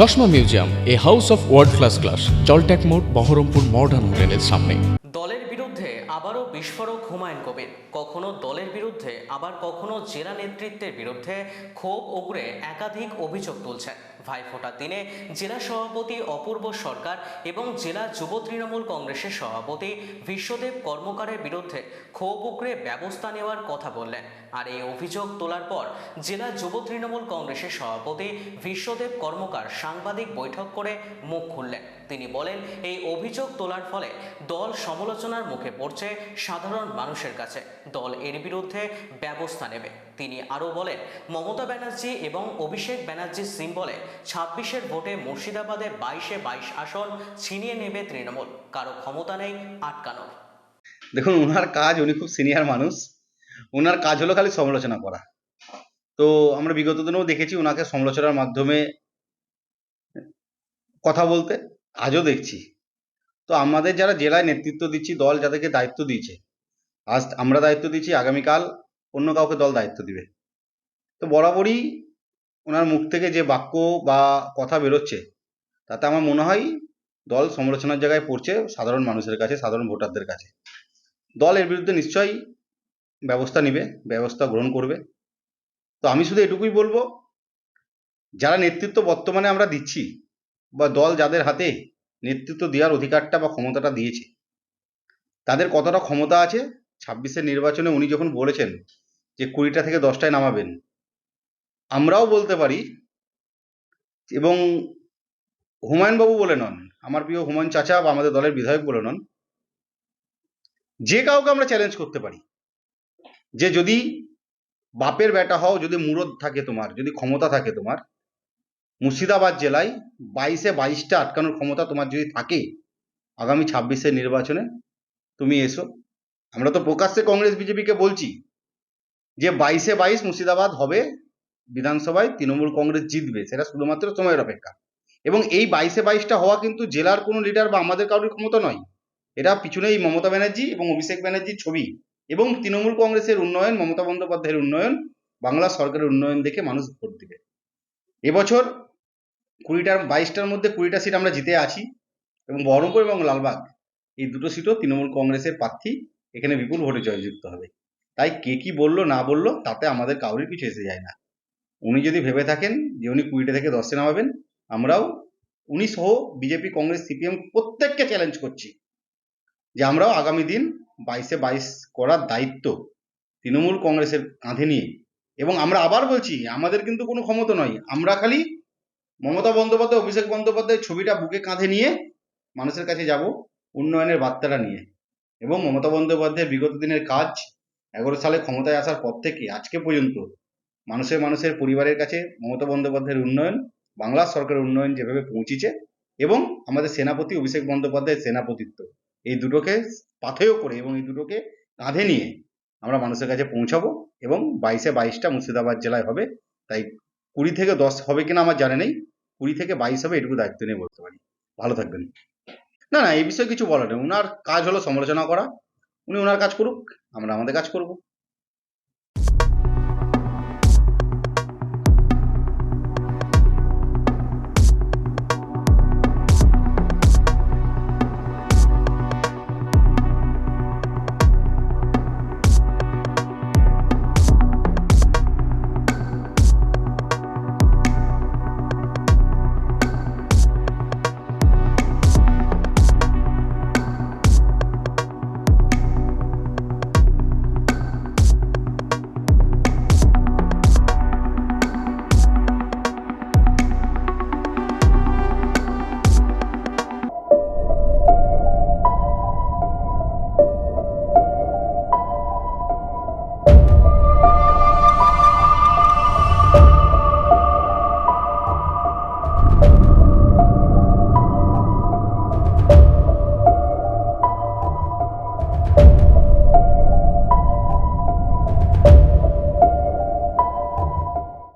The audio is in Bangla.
চশমা museum, a house of world class class জলট্যাক মোড়, বহরমপুর মডার্ন হোটেলের সামনে। দলের বিরুদ্ধে আবারও বিস্ফোরক হুমায়ুন কবির। কখনো দলের বিরুদ্ধে, আবার কখনো জেলা নেতৃত্বের বিরুদ্ধে ক্ষোভ উগরে একাধিক অভিযোগ তুলছেন। ভাইফোঁটার দিনে জেলা সভাপতি অপূর্ব সরকার এবং জেলা যুব তৃণমূল কংগ্রেসের সভাপতি বিশ্বদেব কর্মকারের বিরুদ্ধে ক্ষোভ উগরে ব্যবস্থা নেওয়ার কথা বললেন। আর এই অভিযোগ তোলার পর জেলা যুব তৃণমূল কংগ্রেসের সভাপতি বিশ্বদেব কর্মকার সাংবাদিক বৈঠক করে মুখ খুললেন। তিনি বলেন, এই অভিযোগ তোলার ফলে দল সমালোচনার মুখে পড়ছে সাধারণ মানুষের কাছে। দল এর বিরুদ্ধে ব্যবস্থা নেবে। তিনি আরও বলেন, মমতা ব্যানার্জি এবং অভিষেক ব্যানার্জির সিম্বলে ছাব্বিশের ভোটে মুর্শিদাবাদে বাইশে বাইশ আসন ছিনিয়ে নেবে তৃণমূল। কারও ক্ষমতা নেই আটকানোর। দেখুন ওনার কাজ, উনি খুব সিনিয়র মানুষ। ওনার কাজ হলো খালি সমালোচনা করা। তো আমরা বিগত দিনেও দেখেছি ওনাকে সমালোচনার মাধ্যমে কথা বলতে, আজও দেখছি। তো আমাদের যারা জেলায় নেতৃত্ব দিচ্ছি, দল যাদেরকে দায়িত্ব দিয়েছে, আজ আমরা দায়িত্ব দিচ্ছি আগামীকাল অন্য কাউকে দল দায়িত্ব দিবে। তো বরাবরই ওনার মুখ থেকে যে বাক্য বা কথা বেরোচ্ছে, তাতে আমার মনে হয় দল সমালোচনার জায়গায় পড়ছে সাধারণ মানুষের কাছে, সাধারণ ভোটারদের কাছে। দল এর বিরুদ্ধে নিশ্চয়ই ব্যবস্থা নেবে, ব্যবস্থা গ্রহণ করবে। তো আমি শুধু এটুকুই বলব, যারা নেতৃত্ব বর্তমানে আমরা দিচ্ছি বা দল যাদের হাতে নেতৃত্ব দেওয়ার অধিকারটা বা ক্ষমতাটা দিয়েছে, তাদের কতটা ক্ষমতা আছে ছাব্বিশের নির্বাচনে উনি যখন বলেছেন যে কুড়িটা থেকে দশটায় নামাবেন, আমরাও বলতে পারি এবং হুমায়ুনবাবু বলে নন, আমার প্রিয় হুমায়ুন চাচা বা আমাদের দলের বিধায়ক বলে নন, যে কাউকে আমরা চ্যালেঞ্জ করতে পারি। যে যদি বাপের বেটা হও, যদি মুরদ থাকে তোমার, যদি ক্ষমতা থাকে তোমার, মুর্শিদাবাদ জেলায় বাইশে বাইশটা আটকানোর ক্ষমতা তোমার যদি থাকে, আগামী ছাব্বিশের নির্বাচনে তুমি এসো। আমরা তো প্রকাশ্যে কংগ্রেস বিজেপিকে বলছি যে বাইশে বাইশ মুর্শিদাবাদ হবে, বিধানসভায় তৃণমূল কংগ্রেস জিতবে, সেটা শুধুমাত্র সময়ের অপেক্ষা। এবং এই বাইশে বাইশটা হওয়া কিন্তু জেলার কোনো লিডার বা আমাদের কারোর ক্ষমতা নয়। এটা পিছনে এই মমতা ব্যানার্জি এবং অভিষেক ব্যানার্জির ছবি এবং তৃণমূল কংগ্রেসের উন্নয়ন, মমতা বন্দ্যোপাধ্যায়ের উন্নয়ন, বাংলা সরকারের উন্নয়ন দেখে মানুষ ভোট দিবে। এবছর কুড়িটার, বাইশটার মধ্যে কুড়িটা সিট আমরা জিতে আছি এবং বহরমপুর এবং লালবাগ, এই দুটো সিটও তৃণমূল কংগ্রেসের প্রার্থী এখানে বিপুল ভোটে জয়যুক্ত হবে। তাই কে কি বলল, না বলল, তাতে আমাদের কাউরির কিছু এসে যায় না। উনি যদি ভেবে থাকেন যে উনি কুড়িটা থেকে দশে নামাবেন, আমরাও উনি সহ বিজেপি, কংগ্রেস, সিপিএম প্রত্যেককে চ্যালেঞ্জ করছি যে আমরাও আগামী দিন বাইশে বাইশ করার দায়িত্ব তৃণমূল কংগ্রেসের কাঁধে নিয়ে। এবং আমরা আবার বলছি, আমাদের কিন্তু কোনো ক্ষমতা নয়। আমরা খালি মমতা বন্দ্যোপাধ্যায়, অভিষেক বন্দ্যোপাধ্যায়ের ছবিটা বুকে কাঁধে নিয়ে মানুষের কাছে যাব উন্নয়নের বার্তাটা নিয়ে। এবং মমতা বন্দ্যোপাধ্যায়ের বিগত দিনের কাজ এগারো সালে ক্ষমতায় আসার পর থেকে আজকে পর্যন্ত মানুষের মানুষের পরিবারের কাছে মমতা বন্দ্যোপাধ্যায়ের উন্নয়ন, বাংলা সরকারের উন্নয়ন যেভাবে পৌঁছেছে এবং আমাদের সেনাপতি অভিষেক বন্দ্যোপাধ্যায়ের সেনাপতিত্ব। এই দুটোকে পাথেয় করে এবং এই দুটোকে কাঁধে নিয়ে আমরা মানুষের কাছে পৌঁছাবো এবং বাইশে বাইশটা মুর্শিদাবাদ জেলায় হবে। তাই কুড়ি থেকে দশ হবে কিনা আমার জানা নেই। কুড়ি থেকে বাইশ হবে এটুকু দায়িত্ব নিয়ে বলতে পারি। ভালো থাকবেন। না না, এই বিষয়ে কিছু বলার নেই ওনার কাজ হলো সমালোচনা করা। উনি ওনার কাজ করুক, আমরা আমাদের কাজ করব।